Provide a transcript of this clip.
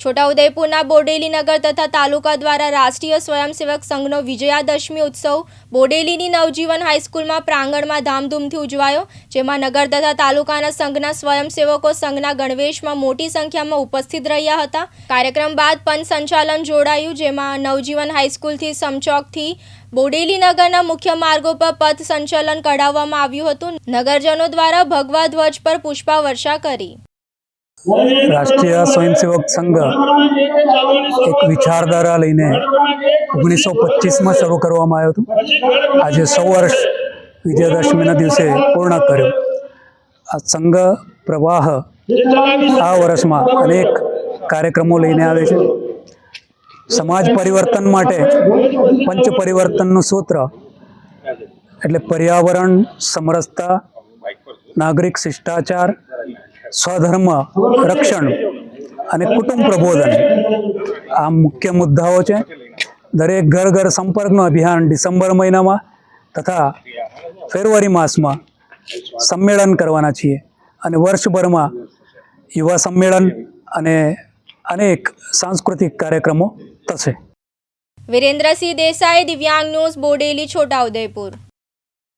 છોટાઉદેપુરના બોડેલી નગર તથા તાલુકા દ્વારા રાષ્ટ્રીય સ્વયંસેવક સંઘનો વિજયાદશમી ઉત્સવ બોડેલીની નવજીવન હાઈસ્કૂલમાં પ્રાંગણમાં ધામધૂમથી ઉજવાયો, જેમાં નગર તથા તાલુકાના સંઘના સ્વયંસેવકો સંઘના ગણવેશમાં મોટી સંખ્યામાં ઉપસ્થિત રહ્યા હતા. કાર્યક્રમ બાદ પંચ સંચાલન જોડાયું, જેમાં નવજીવન હાઈસ્કૂલથી સમચોકથી બોડેલી નગરના મુખ્ય માર્ગો પર પથ સંચાલન કઢાવવામાં આવ્યું હતું. નગરજનો દ્વારા ભગવા ધ્વજ પર પુષ્પાવર્ષા કરી. રાષ્ટ્રીય સ્વયંસેવક સંઘ એક વિચારધારા લઈને ઓગણીસો પચીસમાં શરૂ કરવામાં આવ્યો હતો. આજે સો વર્ષ વિજયાદશમીના દિવસે પૂર્ણ કર્યો. આ સંઘ પ્રવાહ આ વર્ષમાં અનેક કાર્યક્રમો લઈને આવે છે. સમાજ પરિવર્તન માટે પંચ પરિવર્તનનું સૂત્ર એટલે પર્યાવરણ, સમરસતા, નાગરિક શિષ્ટાચાર સ્વધર્મ, રક્ષણ અને કુટુંબ પ્રબોધન. આ મુખ્ય મુદ્દાઓ છે. દરેક ઘર ઘર સંપર્કનું અભિયાન ડિસેમ્બર મહિનામાં તથા ફેબ્રુઆરી માસમાં સંમેલન કરવાના છીએ અને વર્ષભરમાં યુવા સંમેલન અને અનેક સાંસ્કૃતિક કાર્યક્રમો થશે. વિરેન્દ્રસિંહ દેસાઈ, દિવ્યાંગ ન્યૂઝ, બોડેલી છોટાઉદેપુર